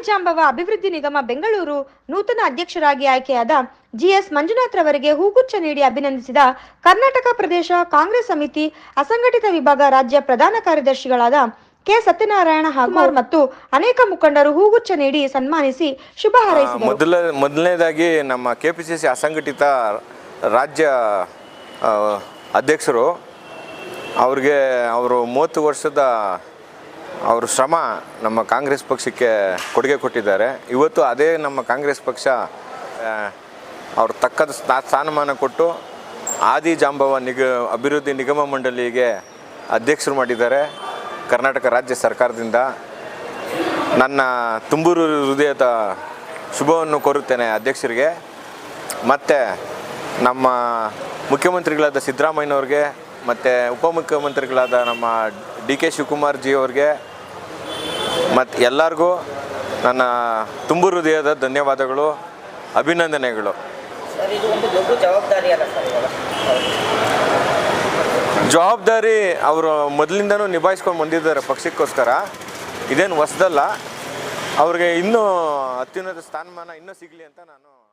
ಆದಿಜಾಂಬವ ಅಭಿವೃದ್ಧಿ ನಿಗಮ ಬೆಂಗಳೂರು ನೂತನ ಅಧ್ಯಕ್ಷರಾಗಿ ಆಯ್ಕೆಯಾದ ಜಿಎಸ್ ಮಂಜುನಾಥ್ ರವರಿಗೆ ಹೂಗುಚ್ಛ ನೀಡಿ ಅಭಿನಂದಿಸಿದ ಕರ್ನಾಟಕ ಪ್ರದೇಶ ಕಾಂಗ್ರೆಸ್ ಸಮಿತಿ ಅಸಂಘಟಿತ ವಿಭಾಗ ರಾಜ್ಯ ಪ್ರಧಾನ ಕಾರ್ಯದರ್ಶಿಗಳಾದ ಕೆ ಸತ್ಯನಾರಾಯಣ ಹಾಗೂ ಮತ್ತು ಅನೇಕ ಮುಖಂಡರು ಹೂಗುಚ್ಛ ನೀಡಿ ಸನ್ಮಾನಿಸಿ ಶುಭ ಹಾರೈಸಿದರು. ಮೊದಲ ಮೊದಲನೇದಾಗಿ ನಮ್ಮ ಕೆಪಿಸಿಸಿ ಪಿ ಸಿ ಸಿ ಅಸಂಘಟಿತ ರಾಜ್ಯ ಅಧ್ಯಕ್ಷರು ಅವ್ರಿಗೆ ಅವರು ಮೂವತ್ತು ವರ್ಷದ ಅವ್ರ ಶ್ರಮ ನಮ್ಮ ಕಾಂಗ್ರೆಸ್ ಪಕ್ಷಕ್ಕೆ ಕೊಡುಗೆ ಕೊಟ್ಟಿದ್ದಾರೆ. ಇವತ್ತು ಅದೇ ನಮ್ಮ ಕಾಂಗ್ರೆಸ್ ಪಕ್ಷ ಅವ್ರ ತಕ್ಕದ ಸ್ಥಾನಮಾನ ಕೊಟ್ಟು ಆದಿ ಜಾಂಬವ ನಿಗ, ಅಭಿವೃದ್ಧಿ ನಿಗಮ ಮಂಡಳಿಗೆ ಅಧ್ಯಕ್ಷರು ಮಾಡಿದ್ದಾರೆ ಕರ್ನಾಟಕ ರಾಜ್ಯ ಸರ್ಕಾರದಿಂದ. ನನ್ನ ತುಂಬೂರು ಹೃದಯದ ಶುಭವನ್ನು ಕೋರುತ್ತೇನೆ ಅಧ್ಯಕ್ಷರಿಗೆ. ಮತ್ತು ನಮ್ಮ ಮುಖ್ಯಮಂತ್ರಿಗಳಾದ ಸಿದ್ದರಾಮಯ್ಯನವ್ರಿಗೆ, ಮತ್ತು ಉಪಮುಖ್ಯಮಂತ್ರಿಗಳಾದ ನಮ್ಮ ಡಿ ಕೆ ಶಿವಕುಮಾರ್ ಜಿ ಅವ್ರಿಗೆ ಮತ್ತು ಎಲ್ಲರಿಗೂ ನನ್ನ ತುಂಬು ಹೃದಯದ ಧನ್ಯವಾದಗಳು ಅಭಿನಂದನೆಗಳು. ಜವಾಬ್ದಾರಿ ಅವರು ಮೊದಲಿಂದನೂ ನಿಭಾಯಿಸ್ಕೊಂಡು ಬಂದಿದ್ದಾರೆ ಪಕ್ಷಕ್ಕೋಸ್ಕರ. ಇದೇನು ಹೊಸದಲ್ಲ. ಅವ್ರಿಗೆ ಇನ್ನೂ ಅತ್ಯುನ್ನತ ಸ್ಥಾನಮಾನ ಇನ್ನೂ ಸಿಗಲಿ ಅಂತ ನಾನು